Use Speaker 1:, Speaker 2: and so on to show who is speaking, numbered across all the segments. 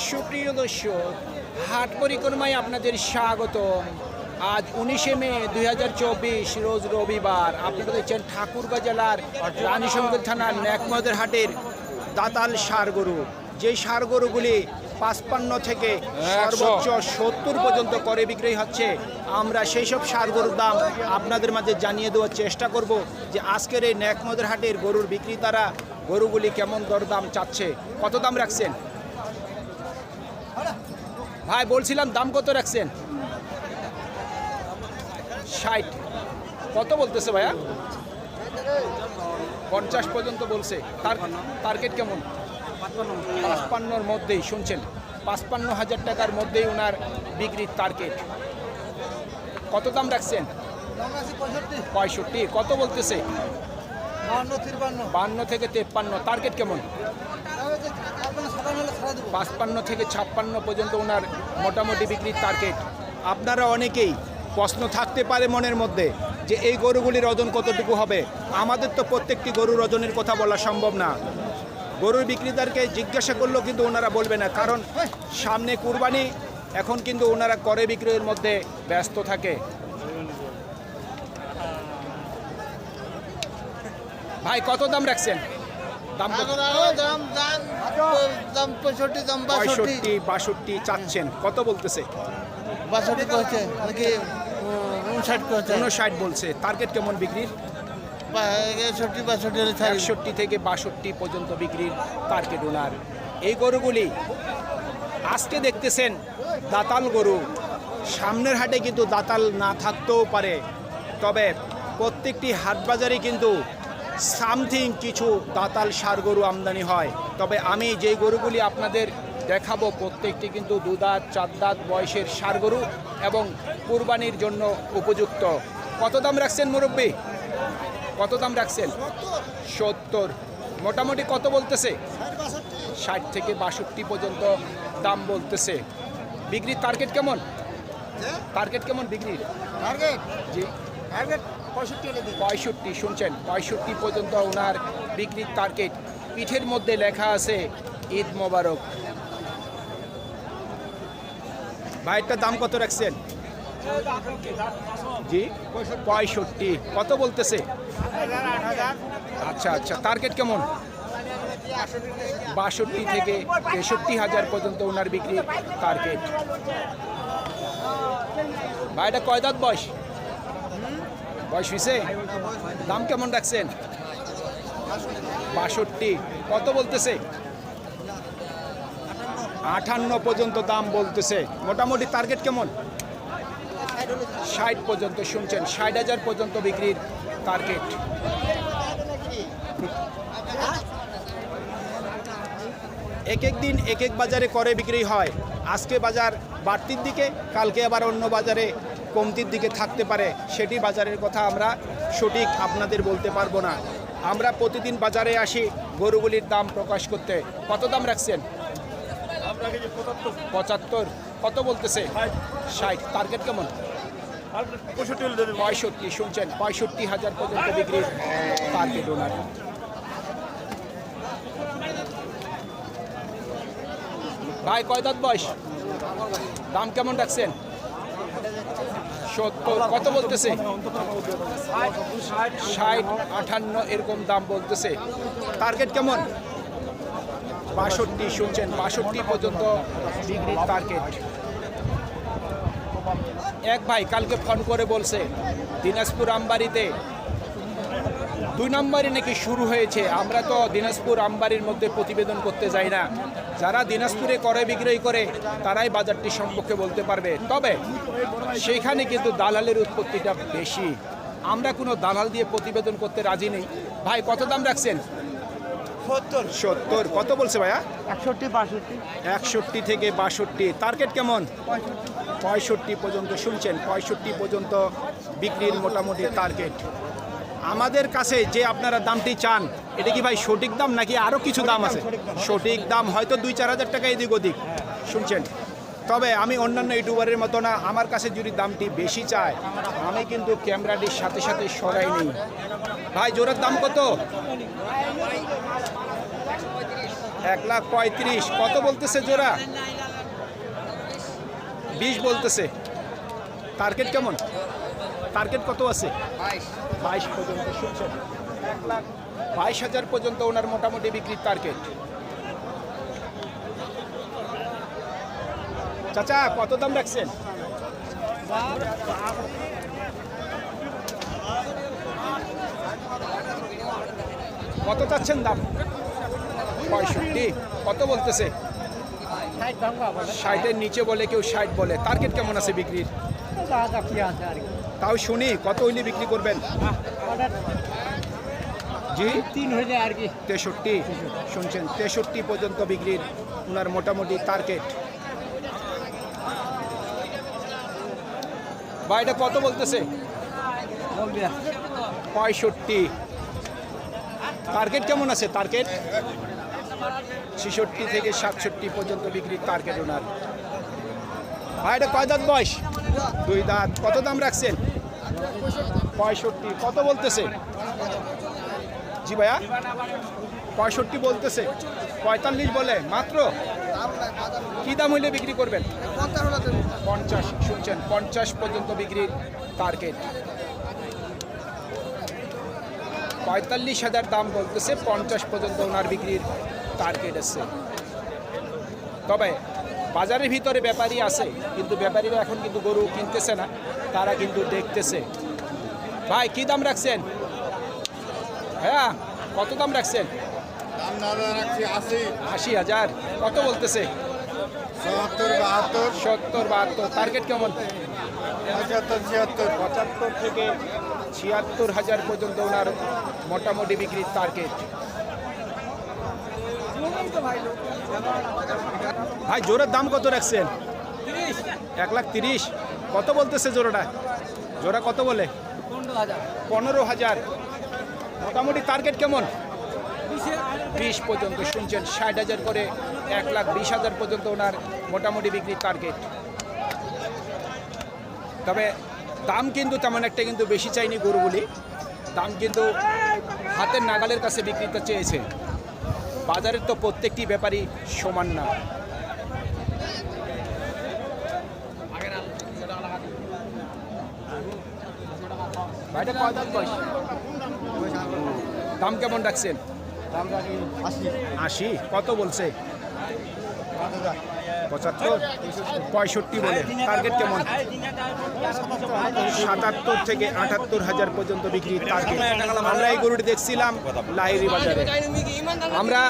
Speaker 1: সুপ্রিয় দর্শক হাট পরিক্রমায় আপনাদের স্বাগত আজ উনিশে মে দুই হাজার চব্বিশ রোজ রবিবার। আপনারা দেখছেন ঠাকুরগাঁ জেলার রানীশঙ্কর থানার ন্যাকমদের হাটের দাতাল সার গরু। যেই সার গরুগুলি পাঁচপান্ন থেকে সর্বোচ্চ সত্তর পর্যন্ত করে বিক্রি হচ্ছে আমরা সেই সব সার গরুর দাম আপনাদের মাঝে জানিয়ে দেওয়ার চেষ্টা করব যে আজকের এই ন্যাকমদের হাটের গরুর বিক্রেতারা গরুগুলি কেমন দরদাম চাচ্ছে। কত দাম রাখছেন? ভাই বলছিলাম দাম কত রাখছেন? ষাট। কত বলতেছে ভাইয়া? পঞ্চাশ পর্যন্ত বলছে। তার টার্গেট কেমন? পাঁচপান্নর মধ্যেই শুনছেন? পাঁচপান্ন হাজার টাকার মধ্যেই ওনার বিক্রির টার্গেট কত দাম রাখছেন? পঁয়ষট্টি। কত বলতেছে? বান্ন থেকে তেপ্পান্ন। টার্গেট কেমন? পাঁচপান্ন থেকে ছাপ্পান্ন পর্যন্ত ওনার মোটামুটি বিক্রির টার্গেট আপনারা অনেকেই প্রশ্ন থাকতে পারে মনের মধ্যে যে এই গরুগুলির ওজন কতটুকু হবে। আমাদের তো প্রত্যেকটি গরুর ওজনের কথা বলা সম্ভব না। গরুর বিক্রেতারকে জিজ্ঞাসা করলেও কিন্তু ওনারা বলবে না, কারণ সামনে কুরবানি, এখন কিন্তু ওনারা করে বিক্রয়ের মধ্যে ব্যস্ত থাকে। ভাই, কত দাম রাখছেন? দাম
Speaker 2: দাম পঁয়ষট্টি বাষট্টি।
Speaker 1: চাচ্ছেন। কত বলতেছে?
Speaker 2: বাষট্টি করছে নাকি উনষাট করছে
Speaker 1: উনষাট বলছে। টার্গেট কেমন বিক্রির?
Speaker 2: একষট্টি
Speaker 1: থেকে বাষট্টি পর্যন্ত বিক্রির টার্গেট ওনার। এই গরুগুলি আজকে দেখতেছেন দাতাল গরু। সামনের হাটে কিন্তু দাতাল না থাকতেও পারে। তবে প্রত্যেকটি হাট বাজারে কিন্তু সামথিং কিছু দাতাল সার গরু আমদানি হয়। তবে আমি যেই গরুগুলি আপনাদের দেখাবো প্রত্যেকটি কিন্তু দুদাঁত চার দাঁত বয়সের সার গরু এবং কুরবানির জন্য উপযুক্ত। কত দাম রাখছেন মুরব্বী? কত দাম রাখছেন? সত্তর। মোটামুটি কত বলতেছে? ষাট থেকে বাষট্টি পর্যন্ত দাম বলতেছে। বিক্রির টার্গেট কেমন? টার্গেট কেমন বিক্রির? টার্গেট জি। পঁয়ষট্টি শুনছেন, পঁয়ষট্টি পর্যন্ত ওনার বিক্রির টার্গেট পিঠের মধ্যে লেখা আছে, ঈদ মোবারক। ভাইয়েরটা দাম কত রাখছেন? জি, পঁয়ষট্টি। কত বলতেছে? আচ্ছা আচ্ছা টার্গেট কেমন? বাষট্টি থেকে তেষট্টি হাজার পর্যন্ত ওনার বিক্রি টার্গেট ভাইটা কয় দাঁত বয়স? বয়স হয়েছে দাম কেমন রাখছেন? বাষট্টি। কত বলতেছে? আটান্ন পর্যন্ত দাম বলতেছে। মোটামুটি টার্গেট কেমন? ষাট পর্যন্ত, শুনছেন? ষাট হাজার পর্যন্ত বিক্রির টার্গেট এক এক দিন এক এক বাজারে করে বিক্রি হয়। আজকে বাজার বাড়তির দিকে, কালকে আবার অন্য বাজারে কমতির দিকে থাকতে পারে সেটি বাজারের কথা আমরা সঠিক আপনাদের বলতে পারব না। আমরা প্রতিদিন বাজারে আসি গরুগুলির দাম প্রকাশ করতে। কত দাম রাখছেন? পঁচাত্তর। কত বলতেছে? ষাট। টার্গেট কেমন? পঁয়ষট্টি শুনছেন? পঁয়ষট্টি হাজার পর্যন্ত বিক্রির টার্গেট ওনার ভাই কয় দাঁত বয়স? দাম কেমন রাখছেন? সত্তর, কত বলতেছে? ষাট, আঠান্ন, এরকম দাম বলতেছে। টার্গেট কেমন? বাষট্টি, শুনছেন, বাষট্টি পর্যন্ত ডিগ্রি টার্গেট এক ভাই কালকে ফোন করে বলছে, দিনাজপুর আমবাড়িতে দুই নম্বরে নাকি শুরু হয়েছে। আমরা তো দিনাজপুর আমবাড়ির মধ্যে প্রতিবেদন করতে যাই না। যারা দিনাজপুরে করে বিক্রয় করে তারাই বাজারটি সম্পর্কে বলতে পারবে। তবে সেইখানে কিন্তু দালালের উৎপত্তিটা বেশি। আমরা কোনো দালাল দিয়ে প্রতিবেদন করতে রাজি নেই। ভাই কত দাম রাখছেন?
Speaker 2: সত্তর।
Speaker 1: সত্তর। কত বলছে ভাইয়া?
Speaker 2: একষট্টি বাষট্টি।
Speaker 1: একষট্টি থেকে বাষট্টি। টার্গেট কেমন? পঁয়ষট্টি পর্যন্ত শুনছেন। পঁয়ষট্টি পর্যন্ত বিক্রির মোটামুটি টার্গেট। আমাদের কাছে যে আপনারা দামটি চান, এটা কি ভাই সঠিক দাম নাকি আরও কিছু দাম আছে? সঠিক দাম হয়তো দুই চার হাজার টাকা এদিক ওদিক। শুনছেন? তবে আমি অন্যান্য ইউটিউবারের মতো না, আমার কাছে যদি দামটি বেশি চায়, আমি কিন্তু ক্যামেরাটির সাথে সাথে সরাই নিই। ভাই জোরের দাম কত? এক লাখ পঁয়ত্রিশ। কত বলতেছে জোড়া? বিশ বলতেছে। টার্গেট কেমন? টার্গেট কত আছে? বাইশ। পর্যন্ত শুনছেন? এক লাখ বাইশ হাজার পর্যন্ত ওনার মোটামুটি বিক্রির টার্গেট চাচা কত দাম রাখছেন? কত চাচ্ছেন দাম? পঁয়ষট্টি। কত বলতেছে? ষাটের নিচে বলে কেউ ষাট বলে। টার্গেট কেমন আছে বিক্রির? তাও শুনি কত হইলে বিক্রি করবেন? জি?
Speaker 3: তিন যায় আর কি।
Speaker 1: তেষট্টি। শুনছেন তেষট্টি পর্যন্ত বিক্রির ওনার মোটামুটি টার্গেট বা এটা কত বলতেছে? পঁয়ষট্টি। টার্গেট কেমন আছে? টার্গেট ছেষট্টি থেকে সাতষট্টি পর্যন্ত বিক্রির টার্গেট ওনার ভাই এটা কয় দাঁত বয়স? দুই দাঁত। কত দাম রাখছেন? পঁয়ষট্টি। কত বলতেছে? জি ভাইয়া। পঁয়ষট্টি বলতেছে। পঁয়তাল্লিশ বলে। মাত্র? কি দাম হইলে বিক্রি করবেন? পঞ্চাশ। শুনছেন, পঞ্চাশ পর্যন্ত বিক্রির টার্গেট পঁয়তাল্লিশ হাজার দাম বলতেছে, পঞ্চাশ পর্যন্ত ওনার বিক্রির টার্গেট আছে। তবে বাজারের ভিতরে ব্যাপারী আছে, কিন্তু ব্যাপারীরা এখন কিন্তু গরু কিনতেছে না। তারা কিন্তু দেখতেছে। ভাই কি দাম রাখছেন? হ্যাঁ কত দাম রাখছেন?
Speaker 2: আশি।
Speaker 1: হাজার। কত বলতেছে? সত্তর বাহাত্তর। টার্গেট কেমন?
Speaker 2: পঁচাত্তর ছিয়াত্তর।
Speaker 1: পঁচাত্তর থেকে ছিয়াত্তর হাজার পর্যন্ত ওনার মোটামুটি বিক্রির টার্গেট ভাই জোরের দাম কত রাখছেন? এক লাখ তিরিশ। কত বলতেছে জোড়াটা? জোড়া কত বলে? পনেরো হাজার। মোটামুটি টার্গেট কেমন? বিশ পর্যন্ত শুনছেন ষাট হাজার করে এক লাখ বিশ হাজার পর্যন্ত ওনার মোটামুটি বিক্রির টার্গেট তবে দাম কিন্তু তেমন একটা কিন্তু বেশি চাইনি গরুগুলি। দাম কিন্তু হাতের নাগালের কাছে বিক্রিতে চেয়েছে। বাজারের তো প্রত্যেকটি ব্যাপারই সমান না। ভাইটা কয় দাম বয়স? দাম কেমন
Speaker 2: আশি।
Speaker 1: আশি? কত বলছে? পঁচাত্তর? পঁয়ষট্টি বলে। টার্গেট কেমন? সাতাত্তর থেকে আটাত্তর হাজার পর্যন্ত বিক্রি টার্গেট আমরা এই গরুটি দেখছিলাম লাহিরি বাজারে। আমরা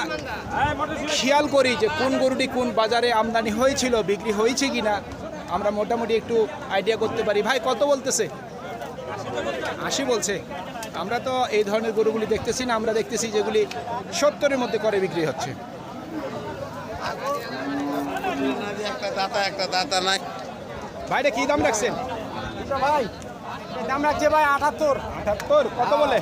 Speaker 1: খেয়াল করি যে কোন গরুটি কোন বাজারে আমদানি হয়েছিল বিক্রি হয়েছে কিনা। আমরা মোটামুটি একটু আইডিয়া করতে পারি। ভাই কত বলতেছে? আশি বলছে। আমরা তো এই ধরনের গরুগুলি দেখতেছি না আমরা দেখতেছি যেগুলি সত্তরের মধ্যে করে বিক্রি হচ্ছে।
Speaker 2: একটা দাতা একটা দাতা নাই
Speaker 1: ভাইটা কি দাম রাখছেন?
Speaker 3: ভাই দাম রাখছে ভাই আটাত্তর।
Speaker 1: আটাত্তর? কত বলে?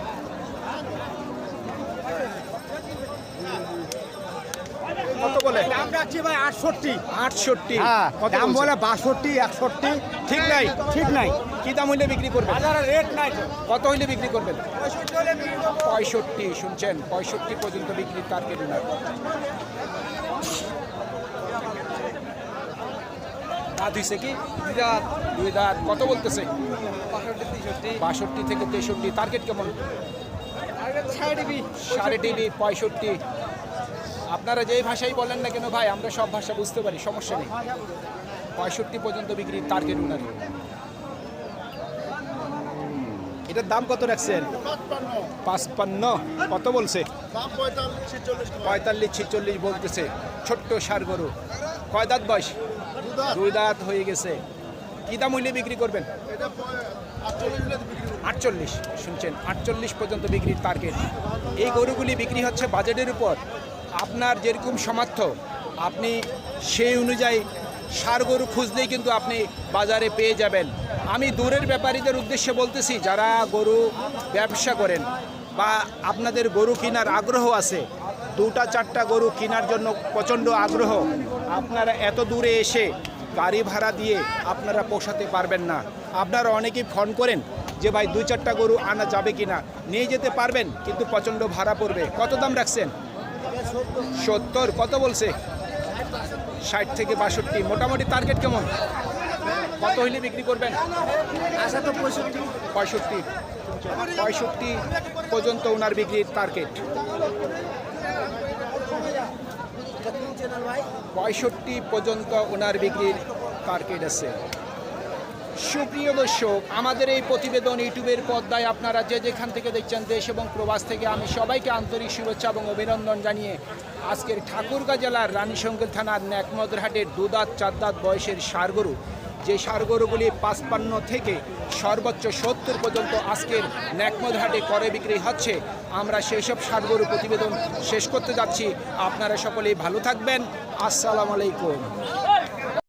Speaker 1: কত বলে?
Speaker 3: দাম রাখছি ভাই আটষট্টি।
Speaker 1: আটষট্টি
Speaker 3: হ্যাঁ দাম বলে বাষট্টি একষট্টি।
Speaker 1: ঠিক নাই
Speaker 3: ঠিক নাই।
Speaker 1: কি দাম হইলে বিক্রি করবেন?
Speaker 3: রেট নাই
Speaker 1: কত হইলে বিক্রি করবেন? পঁয়ষট্টি শুনছেন পঁয়ষট্টি পর্যন্ত বিক্রির টার্গেট উনার। দাঁত কি? দুই দাঁত দুই দাঁত কত বলতেছে? বাষট্টি থেকে তেষট্টি। টার্গেট কেমন? সাড়ে টিভি পঁয়ষট্টি। আপনারা যেই ভাষাই বলেন না কেন ভাই আমরা সব ভাষা বুঝতে পারি সমস্যা নেই। পঁয়ষট্টি পর্যন্ত বিক্রির টার্গেট উনার। এটার দাম কত রাখছেন? পাঁচপান্ন। কত বলছে? পঁয়তাল্লিশ ছিচল্লিশ বলতেছে। ছোট্ট সার গরু। কয় দাঁত বয়স? দুই দাঁত হয়ে গেছে। কি দাম হইলে বিক্রি করবেন? আটচল্লিশ। শুনছেন, আটচল্লিশ পর্যন্ত বিক্রির টার্গেট এই গরুগুলি বিক্রি হচ্ছে বাজেটের উপর। আপনার যেরকম সামর্থ্য, আপনি সেই অনুযায়ী সার গরু খুঁজলেই কিন্তু আপনি বাজারে পেয়ে যাবেন। আমি দূরের ব্যাপারীদের উদ্দেশ্যে বলতেছি, যারা গরু ব্যবসা করেন বা আপনাদের গরু কেনার আগ্রহ আছে, দুটা, চারটা গরু কেনার জন্য প্রচণ্ড আগ্রহ, আপনারা এত দূরে এসে গাড়ি ভাড়া দিয়ে আপনারা পোষাতে পারবেন না। আপনারা অনেকেই ফোন করেন যে, ভাই, দুই, চারটা গরু আনা যাবে কি না নিয়ে যেতে পারবেন, কিন্তু প্রচণ্ড ভাড়া পড়বে। কত দাম রাখছেন? সত্তর। কত বলছে? ষাট থেকে বাষট্টি। মোটামুটি টার্গেট কেমন? কত হইলে বিক্রি করবেন?
Speaker 3: আশা তো পঁয়ষট্টি।
Speaker 1: পঁয়ষট্টি। পঁয়ষট্টি পর্যন্ত ওনার বিক্রির টার্গেট পঁয়ষট্টি পর্যন্ত ওনার বিক্রির টার্গেট আছে। সুপ্রিয় দর্শক, আমাদের এই প্রতিবেদন ইউটিউবের পর্দায় আপনারা যে যেখান থেকে দেখছেন দেশ এবং প্রবাস থেকে আমি সবাইকে আন্তরিক শুভেচ্ছা এবং অভিনন্দন জানিয়ে আজকের ঠাকুরগাঁ জেলার রানীশঙ্কর থানার ন্যাকমদরহাটের দুদাঁত চারদাঁত বয়সের সারগরু। যে সারগরুগুলি পাঁচপান্ন থেকে সর্বোচ্চ সত্তর পর্যন্ত আজকের ন্যাকমদহাটে করে বিক্রি হচ্ছে, আমরা সেই সব সারগরু প্রতিবেদন শেষ করতে যাচ্ছি। আপনারা সকলেই ভালো থাকবেন। আসসালামু আলাইকুম।